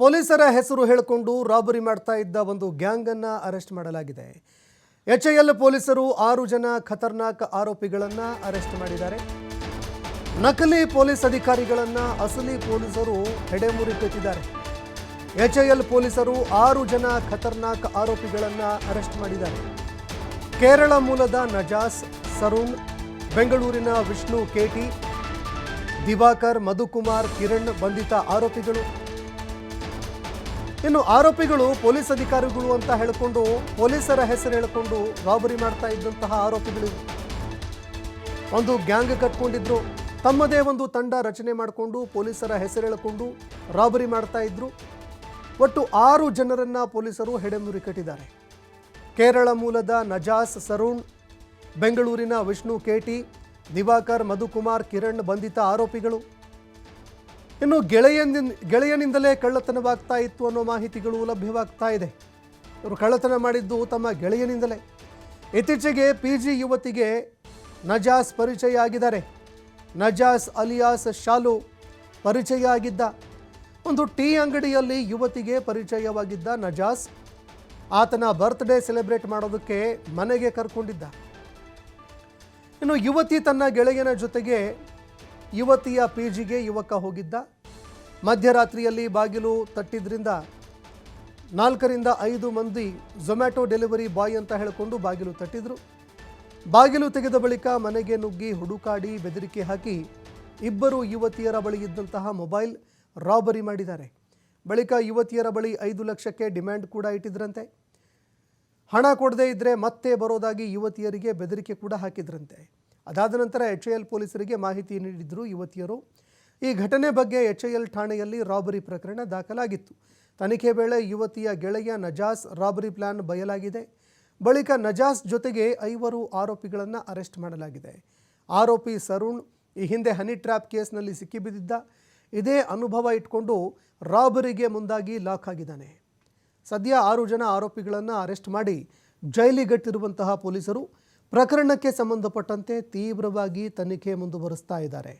ಪೊಲೀಸರ ಹೆಸರು ಹೇಳಿಕೊಂಡು ರಾಬರಿ ಮಾಡ್ತಾ ಇದ್ದ ಒಂದು ಗ್ಯಾಂಗನ್ನು ಅರೆಸ್ಟ್ ಮಾಡಲಾಗಿದೆ. ಎಚ್ ಎಲ್ ಪೊಲೀಸರು ಆರು ಜನ ಖತರ್ನಾಕ್ ಆರೋಪಿಗಳನ್ನು ಅರೆಸ್ಟ್ ಮಾಡಿದ್ದಾರೆ. ನಕಲಿ ಪೊಲೀಸ್ ಅಧಿಕಾರಿಗಳನ್ನು ಅಸಲಿ ಪೊಲೀಸರು ಹೆಡೆಮುರಿ ಕಟ್ಟಿದ್ದಾರೆ ಎಚ್ ಎಲ್ ಪೊಲೀಸರು ಆರು ಜನ ಖತರ್ನಾಕ್ ಆರೋಪಿಗಳನ್ನು ಅರೆಸ್ಟ್ ಮಾಡಿದ್ದಾರೆ. ಕೇರಳ ಮೂಲದ ನಜಾಸ್ ಸರೂನ್ ಬೆಂಗಳೂರಿನ ವಿಷ್ಣು ಕೆಟಿ ದಿವಾಕರ್, ಮಧುಕುಮಾರ್, ಕಿರಣ್ ಬಂಧಿತ ಆರೋಪಿಗಳು. ಇನ್ನು ಆರೋಪಿಗಳು ಪೊಲೀಸ್ ಅಧಿಕಾರಿಗಳು ಅಂತ ಹೇಳಿಕೊಂಡು ಪೊಲೀಸರ ಹೆಸರು ಹೇಳಿಕೊಂಡು ರಾಬರಿ ಮಾಡ್ತಾ ಇದ್ದಂತಹ ಆರೋಪಿಗಳು. ಒಂದು ಗ್ಯಾಂಗ್ ಕಟ್ಕೊಂಡಿದ್ರು. ತಮ್ಮದೇ ಒಂದು ತಂಡ ರಚನೆ ಮಾಡಿಕೊಂಡು ಪೊಲೀಸರ ಹೆಸರು ಹೇಳಿಕೊಂಡು ರಾಬರಿ ಮಾಡ್ತಾ ಇದ್ರು. ಒಟ್ಟು ಆರು ಜನರನ್ನ ಪೊಲೀಸರು ಹೆಡೆಮುರಿ ಕಟ್ಟಿದ್ದಾರೆ. ಕೇರಳ ಮೂಲದ ನಜಾಸ್ ಸರೂಣ್, ಬೆಂಗಳೂರಿನ ವಿಷ್ಣು ಕೇಟಿ, ದಿವಾಕರ್ ಮಧುಕುಮಾರ್ ಕಿರಣ್ ಬಂಧಿತ ಆರೋಪಿಗಳು. ಇನ್ನು ಗೆಳೆಯನಿಂದ ಗೆಳೆಯನಿಂದಲೇ ಕಳ್ಳತನವಾಗ್ತಾ ಇತ್ತು ಅನ್ನೋ ಮಾಹಿತಿಗಳು ಲಭ್ಯವಾಗ್ತಾ ಇದೆ. ಇವರು ಕಳ್ಳತನ ಮಾಡಿದ್ದು ತಮ್ಮ ಗೆಳೆಯನಿಂದಲೇ. ಇತ್ತೀಚೆಗೆ ಪಿ ಜಿ ಯುವತಿಗೆ ನಜಾಸ್ ಪರಿಚಯ ಆಗಿದ್ದಾರೆ ನಜಾಸ್ ಅಲಿಯಾಸ್ ಶಾಲು ಪರಿಚಯ ಆಗಿದ್ದ ಒಂದು ಟೀ ಅಂಗಡಿಯಲ್ಲಿ ಯುವತಿಗೆ ಪರಿಚಯವಾಗಿದ್ದ ನಜಾಸ್ ಆತನ ಬರ್ತ್ಡೇ ಸೆಲೆಬ್ರೇಟ್ ಮಾಡೋದಕ್ಕೆ ಮನೆಗೆ ಕರ್ಕೊಂಡಿದ್ದ. ಇನ್ನು ಯುವತಿ ತನ್ನ ಗೆಳೆಯನ ಜೊತೆಗೆ ಯುವತಿಯ ಪಿ ಜಿಗೆ ಯುವಕ ಹೋಗಿದ್ದ. ಮಧ್ಯರಾತ್ರಿಯಲ್ಲಿ ಬಾಗಿಲು ತಟ್ಟಿದ್ರಿಂದ ನಾಲ್ಕರಿಂದ ಐದು ಮಂದಿ ಝೊಮ್ಯಾಟೊ ಡೆಲಿವರಿ ಬಾಯ್ ಅಂತ ಹೇಳಿಕೊಂಡು ಬಾಗಿಲು ತಟ್ಟಿದ್ರು. ಬಾಗಿಲು ತೆಗೆದ ಬಳಿಕ ಮನೆಗೆ ನುಗ್ಗಿ ಹುಡುಕಾಡಿ ಬೆದರಿಕೆ ಹಾಕಿ ಇಬ್ಬರು ಯುವತಿಯರ ಬಳಿ ಇದ್ದಂತಹ ಮೊಬೈಲ್ ರಾಬರಿ ಮಾಡಿದ್ದಾರೆ. ಬಳಿಕ ಯುವತಿಯರ ಬಳಿ ಐದು ಲಕ್ಷಕ್ಕೆ ಡಿಮ್ಯಾಂಡ್ ಕೂಡ ಇಟ್ಟಿದ್ರಂತೆ. ಹಣ ಕೊಡದೇ ಇದ್ದರೆ ಮತ್ತೆ ಬರೋದಾಗಿ ಯುವತಿಯರಿಗೆ ಬೆದರಿಕೆ ಕೂಡ ಹಾಕಿದ್ರಂತೆ. ಅದಾದ ನಂತರ ಎಚ್ ಎಲ್ ಪೊಲೀಸರಿಗೆ ಮಾಹಿತಿ ನೀಡಿದ್ರು ಯುವತಿಯರು. ಈ ಘಟನೆ ಬಗ್ಗೆ ಎಚ್ ಎಲ್ ಠಾಣೆಯಲ್ಲಿ ರಾಬರಿ ಪ್ರಕರಣ ದಾಖಲಾಗಿತ್ತು. ತನಿಖೆ ವೇಳೆ ಯುವತಿಯ ಗೆಳೆಯ ನಜಾಸ್ ರಾಬರಿ ಪ್ಲಾನ್ ಬಯಲಾಗಿದೆ. ಬಳಿಕ ನಜಾಸ್ ಜೊತೆಗೆ ಐವರು ಆರೋಪಿಗಳನ್ನು ಅರೆಸ್ಟ್ ಮಾಡಲಾಗಿದೆ. ಆರೋಪಿ ಸರುಣ್ ಈ ಹಿಂದೆ ಹನಿ ಟ್ರ್ಯಾಪ್ ಕೇಸ್ನಲ್ಲಿ ಸಿಕ್ಕಿಬಿದ್ದಿದ್ದ. ಇದೇ ಅನುಭವ ಇಟ್ಕೊಂಡು ರಾಬರಿಗೆ ಮುಂದಾಗಿ ಲಾಕ್ ಆಗಿದ್ದಾನೆ. ಸದ್ಯ ಆರು ಜನ ಆರೋಪಿಗಳನ್ನು ಅರೆಸ್ಟ್ ಮಾಡಿ ಜೈಲಿಗಟ್ಟಿರುವಂತಹ ಪೊಲೀಸರು ಪ್ರಕರಣಕ್ಕೆ ಸಂಬಂಧಪಟ್ಟಂತೆ ತೀವ್ರವಾಗಿ ತನಿಖೆ ಮುಂದುವರಿಸ್ತಾ ಇದ್ದಾರೆ.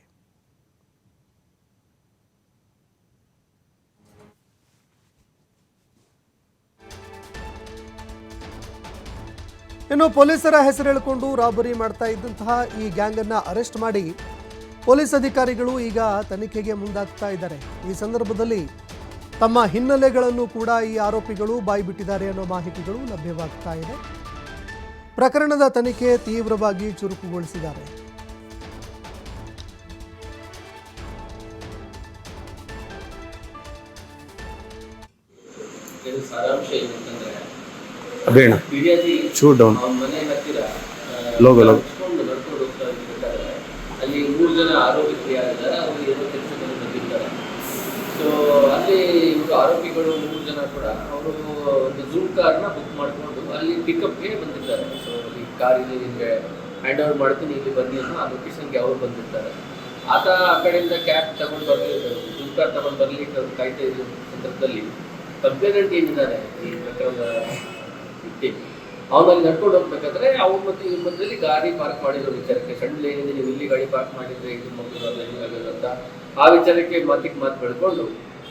ಇನ್ನು ಪೊಲೀಸರ ಹೆಸರು ಹೇಳಿಕೊಂಡು ರಾಬರಿ ಮಾಡ್ತಾ ಇದ್ದಂತಹ ಈ ಗ್ಯಾಂಗನ್ನು ಅರೆಸ್ಟ್ ಮಾಡಿ ಪೊಲೀಸ್ ಅಧಿಕಾರಿಗಳು ಈಗ ತನಿಖೆಗೆ ಮುಂದಾಗ್ತಾ ಇದ್ದಾರೆ. ಈ ಸಂದರ್ಭದಲ್ಲಿ ತಮ್ಮ ಹಿನ್ನೆಲೆಗಳನ್ನು ಕೂಡ ಈ ಆರೋಪಿಗಳು ಬಾಯಿಬಿಟ್ಟಿದ್ದಾರೆ ಅನ್ನೋ ಮಾಹಿತಿಗಳು ಲಭ್ಯವಾಗ್ತಾ ಇದೆ. ಪ್ರಕರಣದ ತನಿಖೆ ತೀವ್ರವಾಗಿ ಚುರುಕುಗೊಳಿಸಿದ್ದಾರೆ. ಸಾರಾಂಶ ಏನಂತಂದ್ರೆ ಚೂ ಡೌನ್ ಲೋಗೋ ಮನೆ ಹತ್ತಿರ Logo, logo. ನಡ್ಕೊಂಡು ನಡ್ಕೊಂಡು ಹೋಗ್ತಾ ಇರ್ಬೇಕಾದ್ರೆ ಅಲ್ಲಿ ಮೂರು ಜನ ಆರೋಪಿತರಿಯಾಗಿದ್ದಾರೆ ಅವರು ಏನೋ ಕೆಲಸದಲ್ಲಿ ಬಂದಿರ್ತಾರೆ ಸೊ ಅಲ್ಲಿ ಆರೋಪಿಗಳು ಮೂರು ಜನ ಕೂಡ ಅವರು ಒಂದು ಜೂಮ್ ಕಾರ್ನ ಬುಕ್ ಮಾಡಿಕೊಂಡು ಅಲ್ಲಿ ಪಿಕಪ್ಗೆ ಬಂದಿದ್ದಾರೆ. ಸೊ ಈ ಕಾರ್ ಇಲ್ಲಿ ನಿಮಗೆ ಹ್ಯಾಂಡ್ ಓವರ್ ಮಾಡ್ತೀನಿ, ಇಲ್ಲಿ ಬನ್ನಿ ಅನ್ನೋ ಆ ಲೊಕೇಶನ್ಗೆ ಅವರು ಬಂದಿರ್ತಾರೆ. ಆತ ಆ ಕಡೆಯಿಂದ ಕ್ಯಾಬ್ ತಗೊಂಡು ಬರಲಿದ್ದಾರೆ ಜೂಮ್ ಕಾರ್ ತಗೊಂಡು ಬರಲಿಕ್ಕೆ ಅವ್ರು ಕಾಯ್ತಾ ಇದ್ದ ಸಂದರ್ಭದಲ್ಲಿ. ಕಂಪ್ಲೇನೆಂಟ್ ಏನಿದ್ದಾರೆ ಈ ಪ್ರಕರಣದ ವ್ಯಕ್ತಿ ಅವನಲ್ಲಿ ನಡ್ಕೊಂಡು ಹೋಗ್ಬೇಕಾದ್ರೆ ಅವ್ರ ಮತ್ತೆ ಇವ್ರ ಮಧ್ಯದಲ್ಲಿ ಗಾಡಿ ಪಾರ್ಕ್ ಮಾಡಿರೋ ವಿಚಾರಕ್ಕೆ, ಸಣ್ಣ ಏನಿದೆ ನೀವು ಇಲ್ಲಿ ಗಾಡಿ ಪಾರ್ಕ್ ಮಾಡಿದ್ರೆ ಇದು ಮಗು ಅಲ್ಲ ಅಂತ. ಆ ವಿಚಾರಕ್ಕೆ ಮಾತಿಗೆ ಮಾತು ಬೆಳ್ಕೊಂಡು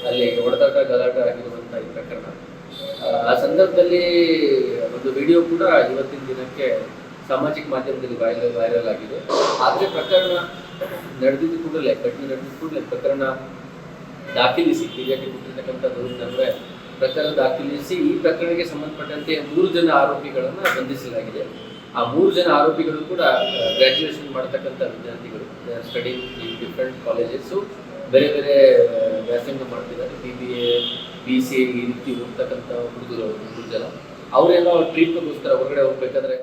ಅಲ್ಲಿ ಹೊಡೆದಾಟ ಗಲಾಟೆ ಆಗಿರುವಂತಹ ಈ ಪ್ರಕರಣ. ಆ, ಸಂದರ್ಭದಲ್ಲಿ ಒಂದು ವಿಡಿಯೋ ಕೂಡ ಇವತ್ತಿನ ದಿನಕ್ಕೆ ಸಾಮಾಜಿಕ ಮಾಧ್ಯಮದಲ್ಲಿ ವೈರಲ್ ವೈರಲ್ ಆಗಿದೆ. ಆದರೆ ಪ್ರಕರಣ ನಡೆದಿದ್ದು ಕೂಡಲೇ ಘಟನೆ ನಡೆದಿದ್ದು ಕೂಡಲೇ ಪ್ರಕರಣ ದಾಖಲಿಸಿ ಬಿಜೆಪಿ ಕೊಟ್ಟಿರ್ತಕ್ಕಂಥ ದೂರಿನಂದ್ರೆ ಪ್ರಕರಣ ದಾಖಲಿಸಿ ಈ ಪ್ರಕರಣಕ್ಕೆ ಸಂಬಂಧಪಟ್ಟಂತೆ ಮೂರು ಜನ ಆರೋಪಿಗಳನ್ನು ಬಂಧಿಸಲಾಗಿದೆ. ಆ ಮೂರು ಜನ ಆರೋಪಿಗಳು ಕೂಡ ಗ್ರಾಜುಯೇಷನ್ ಮಾಡ್ತಕ್ಕಂಥ ವಿದ್ಯಾರ್ಥಿಗಳು ಸ್ಟಡಿ ಡಿಫ್ರೆಂಟ್ ಕಾಲೇಜಸ್ಸು ಬೇರೆ ಬೇರೆ ವ್ಯಾಸಂಗ ಮಾಡ್ತಿದ್ದಾರೆ B B A B C A ಈ ರೀತಿ ಹೋಗ್ತಕ್ಕಂಥ ಹುಡುಗರು ಹುಡುಗರು ಜನ ಅವರೆಲ್ಲ ಟ್ರೀಟ್ಮೆಂಟ್ಗೋಸ್ಕರ ಹೊರಗಡೆ ಹೋಗ್ಬೇಕಾದ್ರೆ